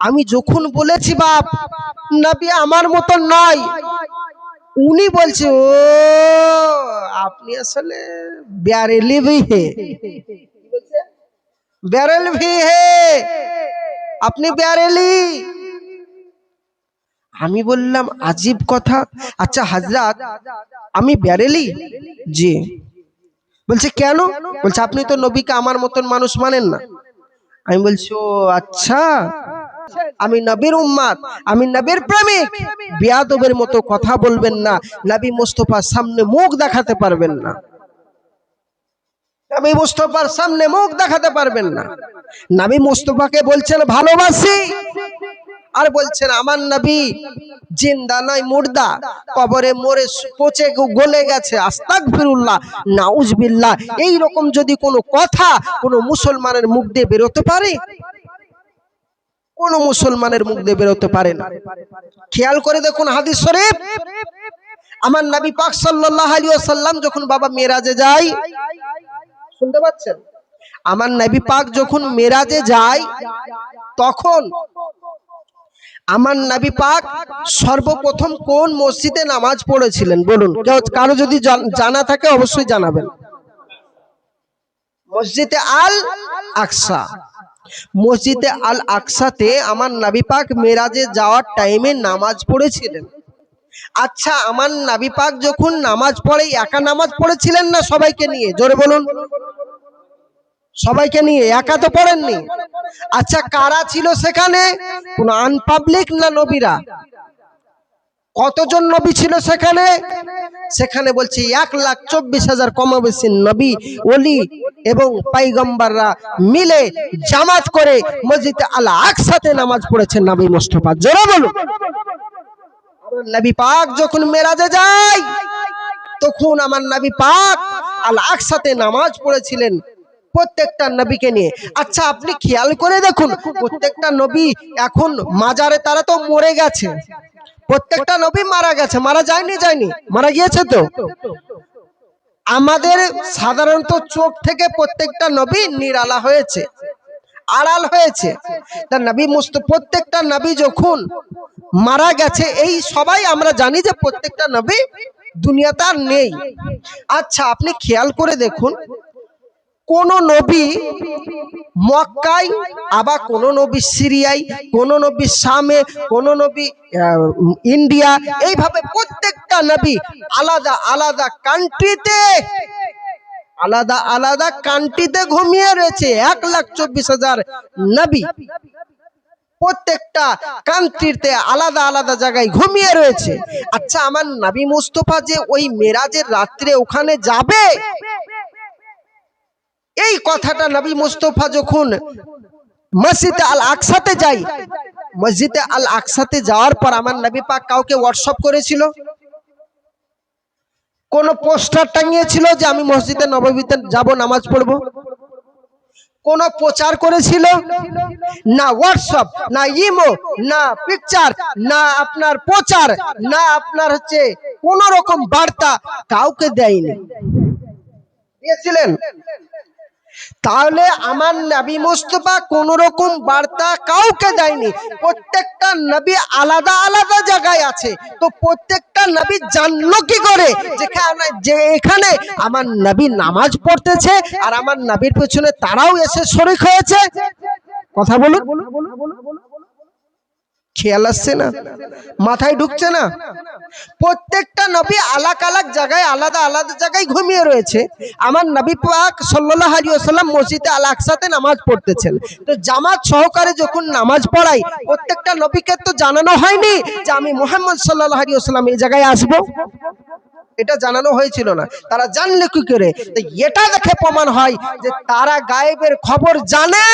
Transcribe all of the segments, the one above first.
আমি যখন বলেছি, বাপ, নবী আমার মতন নয়। উনি বলছে, ও, আপনি আসলে ব্যারেলি ভি হে ব্যারেল ভি হে আপনি ব্যারেলি। আমি বললাম, আজীব কথা। আচ্ছা হাজরাত, আমি ব্যারেলি? জি। বলছে, কেন? বলছে, আপনি তো নবীকে আমার মতন মানুষ মানেন না। আমি বলছি, ও আচ্ছা। আমি নবীর উম্মাদ, আমি নবীর প্রেমিক। বিয়াদবের মতো কথা বলবেন না, নবী মুস্তফার সামনে মুখ দেখাতে পারবেন না। নবী মুস্তফার সামনে মুখ দেখাতে পারবেন না। নবী মুস্তফাকে বলছেন, ভালোবাসি। আর বলছেন, আমার নবী জিন্দা নয়, মুর্দা। কবরে মরে পচে গলে গেছে। আস্তাক ফিরুল্লাহ নাউজবিল্লাহ। এই রকম যদি কোনো কথা কোনো মুসলমানের মুখ দিয়ে বেরোতে পারে? কোন মুসলমানের মুখ দিয়ে বেরোতে পারে না। খেয়াল করে দেখুন হাদিস শরীফ। আমার নবী পাক সাল্লাল্লাহু আলাইহি ওয়াসাল্লাম যখন বাবা মেরাজে যায়, শুনতে পাচ্ছেন? আমার নবী পাক যখন মেরাজে যায়, তখন আমার নবী পাক সর্বপ্রথম কোন মসজিদে নামাজ পড়েছিলেন? বলুন কারও যদি জানা থাকে অবশ্যই জানাবেন। মসজিদে আল আকসা মসজিদে আল আকসাতে আমার নাবিপাক পাক মেরাজে যাওয়ার টাইমে নামাজ পড়েছিলেন। আচ্ছা আমার নাবি পাক যখন নামাজ পড়ে, একা নামাজ পড়েছিলেন না সবাইকে নিয়ে? জোরে বলুন। সবাইকে নিয়ে? একা তো পড়েননি। আচ্ছা কারা ছিল সেখানে? কোন আনপাবলিক না নবীরা? কতজন নবী ছিল সেখানে? সেখানে বলছি এক লাখ চব্বিশ হাজার কমাবেশি নবী, ওলি এবং পাইগম্বাররা মিলে জামাত করে মসজিদে আল আকসাতে নামাজ পড়েছেন নবী মোস্তফা। জোরে বলুন। নবী পাক যখন মেরাজে যায়, তখন আমার নবী পাক আল আকসাতে নামাজ পড়েছিলেন প্রত্যেকটা নবীকে নিয়ে। আচ্ছা আপনি খেয়াল করে দেখুন, প্রত্যেকটা নবী এখন মাজারে, তারা তো মরে গেছে। প্রত্যেকটা নবী মারা গেছে। মারা যায়নি যায়নি। মারা গিয়েছে তো? আমাদের সাধারণত চোখ থেকে প্রত্যেকটা নবী নিরালা হয়েছে, আড়াল হয়েছে। তা নবী মুস্ত, প্রত্যেকটা নবী যখন মারা গেছে, এই সবাই আমরা জানি যে প্রত্যেকটা নবী দুনিয়াতে আর নেই। আচ্ছা আপনি খেয়াল করে দেখুন কোন নবী মক্কায়, আবার কোন নবী সিরিয়ায়, কোন নবী শামে, কোন নবী ইন্ডিয়া, এইভাবে প্রত্যেকটা নবী আলাদা আলাদা কান্ট্রিতে, আলাদা আলাদা কান্ট্রিতে ঘুমিয়ে রয়েছে। এক লাখ চব্বিশ হাজার নবী প্রত্যেকটা কান্ট্রিতে আলাদা আলাদা জায়গায় ঘুমিয়ে রয়েছে। আচ্ছা আমার নবী মুস্তফা যে ওই মেরাজের রাত্রে ওখানে যাবে? এই কথাটা নবী মুস্তফা যখন মসজিদে আল আকসাতে যাই মসজিদে আল আকসাতে যাওয়ার পর আমার নবী পাক কাউকে হোয়াটসঅ্যাপ করেছিল। কোন পোস্টার টাঙিয়েছিল যে আমি মসজিদে নববীতে যাব, নামাজ পড়ব? কোন প্রচার করেছিল? না হোয়াটসঅ্যাপ না ইমো না পিকচার না আপনার প্রচার, না আপনার হচ্ছে কোন রকম বার্তা কাউকে দেয়নি। দিয়েছিলেন। তাহলে আমার নবী মুস্তফা কোন রকম বার্তা কাউকে দেয়নি। প্রত্যেকটা নবী আলাদা আলাদা জায়গায় আছে। তো প্রত্যেকটা নবী জানলো কি করে? যেখানে যে এখানে আমার নবী নামাজ পড়তেছে আর আমার নবীর পেছনে তারাও এসে শরিক হয়েছে। কথা বলুন। খেয়াল আসছে না? মাথায় ঢুকছে না? প্রত্যেকটা নবী আলাক আলাক জায়গায়, আলাদা আলাদা জায়গায় ঘুমিয়ে রয়েছে। আমার নবী পাক সাল্লাল্লাহু আলাইহি ওয়াসাল্লাম মসজিদে আল আকসাতে নামাজ পড়তেছেন। তো জামাত সহকারে যখন নামাজ পড়াই, প্রত্যেকটা নবীকে তো জানানো হয়নি যে আমি মোহাম্মদ আলাইহি ওয়াসাল্লাম এই জায়গায় আসব। এটা জানানো হয়েছিল না। তারা জানলে কি করে? এটা দেখে প্রমাণ হয় যে তারা গায়েবের খবর জানে।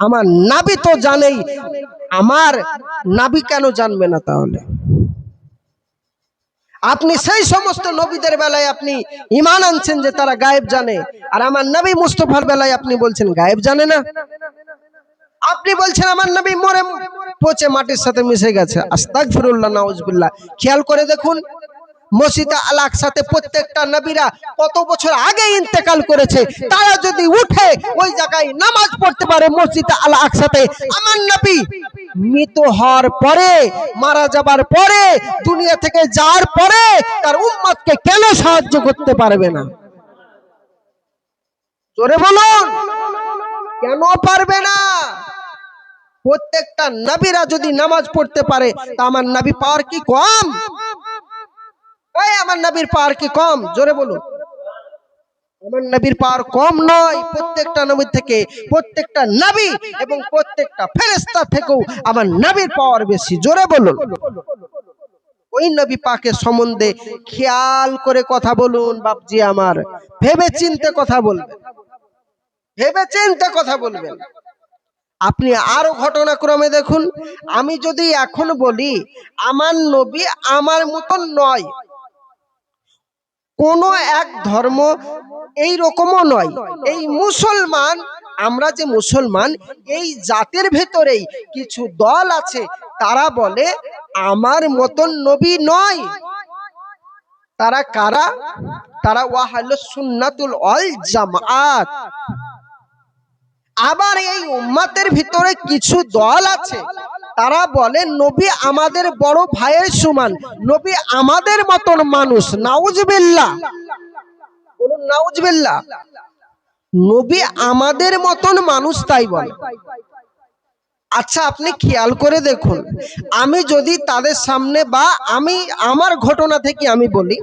আমার নাবি তো জানেই। আমার নাবি কেন জানবে না তাহলে? আপনি সেই সমস্ত নবীদের বেলায় আপনি ইমান আনছেন যে তারা গায়েব জানে, আর আমার নবী মুস্তফার বেলায় আপনি বলছেন গায়েব জানে না? আপনি বলছেন আমার নবী মরে পচে মাটির সাথে মিশে গেছে। আস্তাক ফিরুল্লাহ নাউজবিল্লাহ। খেয়াল করে দেখুন, মসজিদে আল সাথে প্রত্যেকটা নবীরা কত বছর আগে ইন্তেকাল করেছে, তারা যদি উঠে ওই জায়গায় নামাজ পড়তে পারে মসজিদে আল সাথে আমার নবী মৃত হওয়ার পরে, মারা যাবার পরে, দুনিয়া থেকে যাওয়ার পরে তার উম্মতকে কেন সাহায্য করতে পারবে না? জোরে বলুন, কেন পারবে না? প্রত্যেকটা নবীরা যদি নামাজ পড়তে পারে, তা আমার নবী পাওয়ার কি কম? আমার নবীর পাওয়ার কি কম? জোরে বলুন। আমার নবীর পাওয়ার কম নয়, প্রত্যেকটা নবীর থেকে প্রত্যেকটা নবী এবং প্রত্যেকটা ফেরেস্তা থেকেও আমার নবীর পাওয়ার বেশি। জোরে বলুন। ওই নবী পাকের সম্বন্ধে খেয়াল করে কথা বলুন, বাপজি আমার। ভেবে চিনতে কথা বলবেন। ভেবে চিনতে কথা বলবেন। আপনি আরও ঘটনাক্রমে দেখুন। আমি যদি এখন বলি, আমার নবী আমার মতন নয় কোন এক ধর্ম এই রকমও নয়। এই মুসলমান, আমরা যে মুসলমান, এই জাতের ভেতরেই কিছু দল আছে, তারা বলে, আমার মতন নবী নয়। তারা কারা? তারা ওয়াহাল সুন্নাতুল অল জামাত আবার এই উম্মাতের ভিতরে কিছু দল আছে তারা বলে, নবী আমাদের বড় ভাইয়ের সমান, নবী আমাদের মতন মানুষ, নাউজবিল্লাহ। বলুন, নাউজবিল্লাহ। নবী আমাদের মতন মানুষ তাই বলে। আচ্ছা আপনি খেয়াল করে দেখুন, আমি যদি তাদের সামনে বা আমি, আমার ঘটনা থেকে আমি বলি,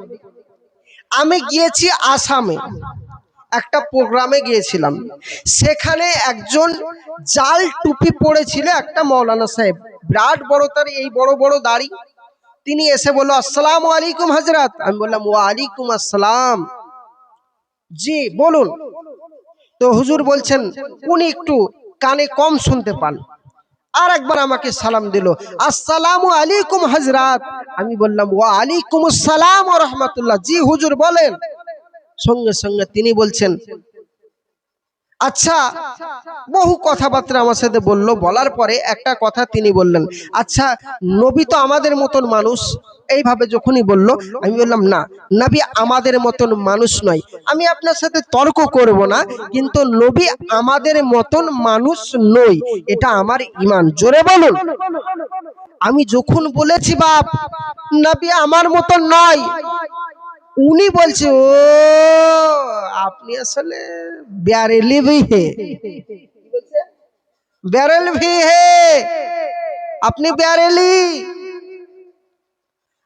আমি গিয়েছি আসামে। একটা প্রোগ্রামে গিয়েছিলাম। সেখানে একজন জাল টুপি পড়েছিল একটা মৌলানা সাহেব। বিরাট বড় তার এই বড় বড় দাড়ি। তিনি এসে বলল, আসসালাম আলাইকুম হাজরাত আমি বললাম, ওয়ালাইকুম আসসালাম। জি, বলুন। তো হুজুর বলছেন, উনি একটু কানে কম শুনতে পান। আর একবার আমাকে সালাম দিল, আসসালামু আলাইকুম হাজরাত আমি বললাম ওয়া আলাইকুম আসসালাম রাহমাতুল্লাহ। জি, হুজুর বলেন। সঙ্গে সঙ্গে তিনি বলছেন আচ্ছা বহু কথাবার্তা আমার সাথে বলল। বলার পরে একটা কথা তিনি বললেন আচ্ছা নবী তো আমাদের মতন মানুষ। এইভাবে যখনই বলল, আমি বললাম, না, নবী আমাদের মতন মানুষ নয়। আমি আপনার সাথে তর্ক করব না, কিন্তু নবী আমাদের মতন মানুষ নই। এটা আমার ইমান। জোরে বলুন। আমি যখন বলেছি, বাপ, নবী আমার মতন নয়। উনি বলছে, ও, আপনি আসলে ব্যারেলি ভি হে। ব্যারেল ভি হে। আপনি ব্যারেলি।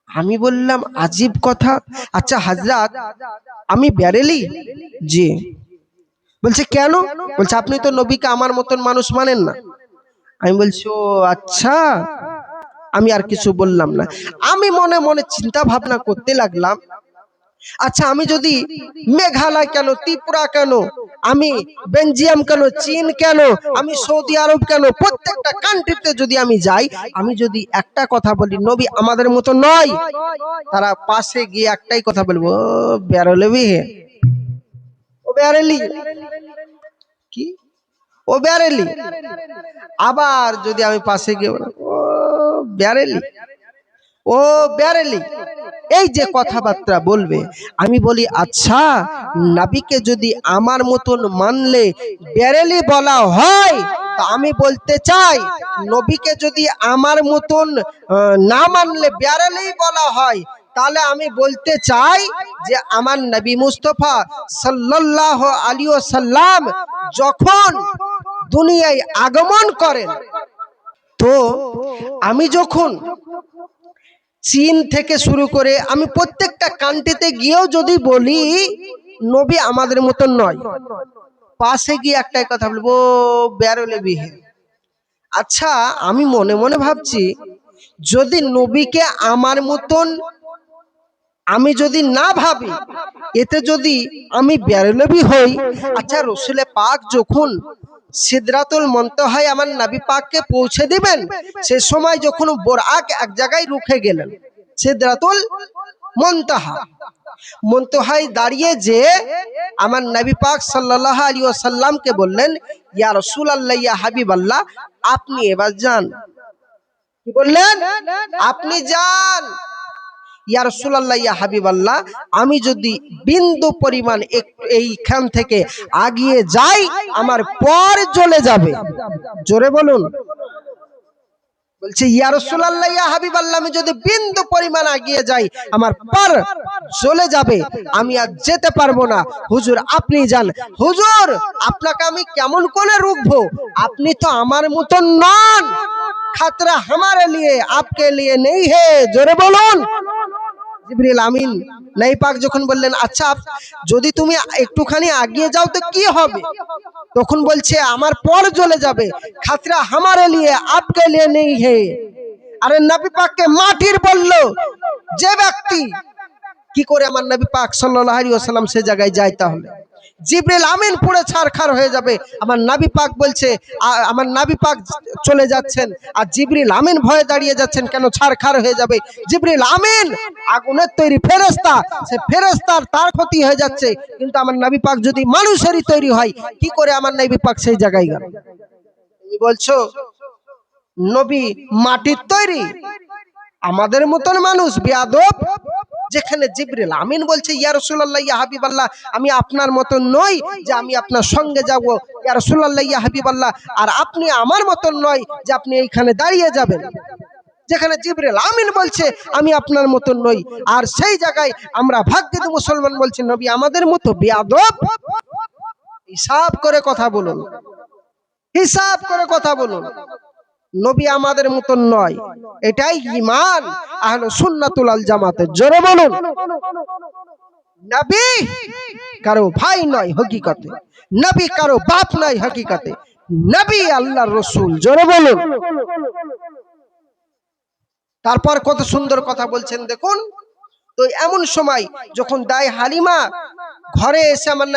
আমি বললাম, আজীব কথা। আচ্ছা হাজরাত, আমি ব্যারেলি? জি। বলছে, কেন? বলছে, আপনি তো নবীকে আমার মতন মানুষ মানেন না। আমি বলছি, ও আচ্ছা। আমি আর কিছু বললাম না। আমি মনে মনে চিন্তা ভাবনা করতে লাগলাম আচ্ছা আমি যদি মেঘালয় কেন ত্রিপুরা কেন আমি বেলজিয়াম কেন চীন কেন আমি সৌদি আরব কেন প্রত্যেকটা কান্ট্রিতে যদি আমি যাই আমি যদি একটা কথা বলি নবী আমাদের মতো নয়। তারা পাশে গিয়ে একটাই কথা বলব ও বেরোলেবি হে ও বেরেলি কি? ও বেরেলি আবার যদি আমি পাশে গিয়ে ও বেরেলি ও বেরেলি এই যে কথাবার্তা বলবে, আমি বলি আচ্ছা নাবিকে যদি আমার মতন মানলে বেরেলি বলা হয়, তা আমি বলতে চাই, নবীকে যদি আমার মতন না মানলে বেরেলি বলা হয়, তাহলে আমি বলতে চাই যে আমার নবী মুস্তফা সাল্লাল্লাহু আলাইহি সাল্লাম যখন দুনিয়ায় আগমন করেন, তো আমি যখন চীন থেকে শুরু করে আমি প্রত্যেকটা কান্ট্রিতে গিয়েও যদি বলি, নবী আমাদের মতন নয়। পাশে গিয়ে একটাই কথা বলব বেরোলে বিহে আচ্ছা আমি মনে মনে ভাবছি, যদি নবীকে আমার মতন আমি যদি না ভাবি, এতে যদি আমি বেরোলবি হই। আচ্ছা রসুলে পাক যখন সিদরাতুল মন্তহায় আমার নাবি পাককে পৌঁছে দিবেন। সে সময় যখন বোরাক এক জায়গায় রুখে গেলেন, সিদরাতুল মন্তহা। মন্তহায় দাঁড়িয়ে যে আমার নবী পাক সাল্লাহ আলী সাল্লামকে বললেন, ইয়া রসুল আল্লাহ ইয়া হাবিব আল্লাহ আপনি এবার যান। কি বললেন? আপনি যান। ইয়া রসুলাল্লাহ, ইয়া হাবিব আমি যদি বিন্দু পরিমাণ একটু এইখান থেকে আগিয়ে যাই, আমার পর চলে যাবে। জোরে বলুন। বলছে, ইয়া রসুলাল্লাহ, ইয়া হাবিব আমি যদি বিন্দু পরিমাণ আগিয়ে যাই, আমার পর চলে যাবে। আমি আর যেতে পারব না। হুজুর, আপনি যান। হুজুর, আপনাকে আমি কেমন করে রুখবো? আপনি তো আমার মতন নন। খাতরা হামারে লিয়ে, আপকে লিয়ে নেই হে। জোরে বলুন। জিবরিল আমিন নাই পাক যখন বললেন আচ্ছা যদি তুমি একটুখানি আগিয়ে যাও, তো কি হবে? তখন বলছে, আমার পর জ্বলে যাবে খাতরা হামারে লিয়ে আপকে লিয়ে নেই হে। আরে নবী পাককে মাটির বলল, যে ব্যক্তি কি করে আমার নবী পাক সাল্লাল্লাহু আলাইহি সে জায়গায় যায় তাহলে? জিবরিল আমিন পুরো ছারখার হয়ে যাবে। আমার নবী পাক বলছে আমার নবী পাক চলে যাচ্ছেন, আর জিবরিল আমিন ভয়ে দাঁড়িয়ে যাচ্ছেন, কেন ছারখার হয়ে যাবে? জিবরিল আমিন আগুনের তৈরি ফেরেশতা, সে ফেরেশতার তার ক্ষতি হয়ে যাচ্ছে, কিন্তু আমার নবী পাক যদি মানুষেরই তৈরি হয়, কি করে আমার নবী পাক সেই জায়গায় গেল? বলছো, নবী মাটির তৈরি? আমাদের মতন মানুষ বেয়াদব? যেখানে জিবরিল আমিন বলছে, ইয়া রাসূলুল্লাহ, ইয়া হাবিবাল্লাহ, আমি আপনার মতন নই যে আমি আপনার সঙ্গে যাব। ইয়া রাসূলুল্লাহ, ইয়া হাবিবাল্লাহ, আর আপনি আমার মতন নয় যে আপনি এইখানে দাঁড়িয়ে যাবেন। যেখানে জিবরিল আমিন বলছে, আমি আপনার মতন নই। আর সেই জায়গায় আমরা ভাগ্যিত মুসলমান বলছি, নবী আমাদের মতো বেয়াদব? হিসাব করে কথা বলুন। হিসাব করে কথা বলুন। নবী আমাদের মতন নয়। এটাই ইমান আহলে সুন্নাতুল আল জামাতের জোরে বলুন। নবী কারও ভাই নয় হকিকতে। নবী কারও বাপ নয় হকিকতে। নবী আল্লাহর রসুল। জোরে বলুন। তারপর কত সুন্দর কথা বলছেন দেখুন। তো এমন সময় যখন দায় হালিমা ঘরে এসে আমার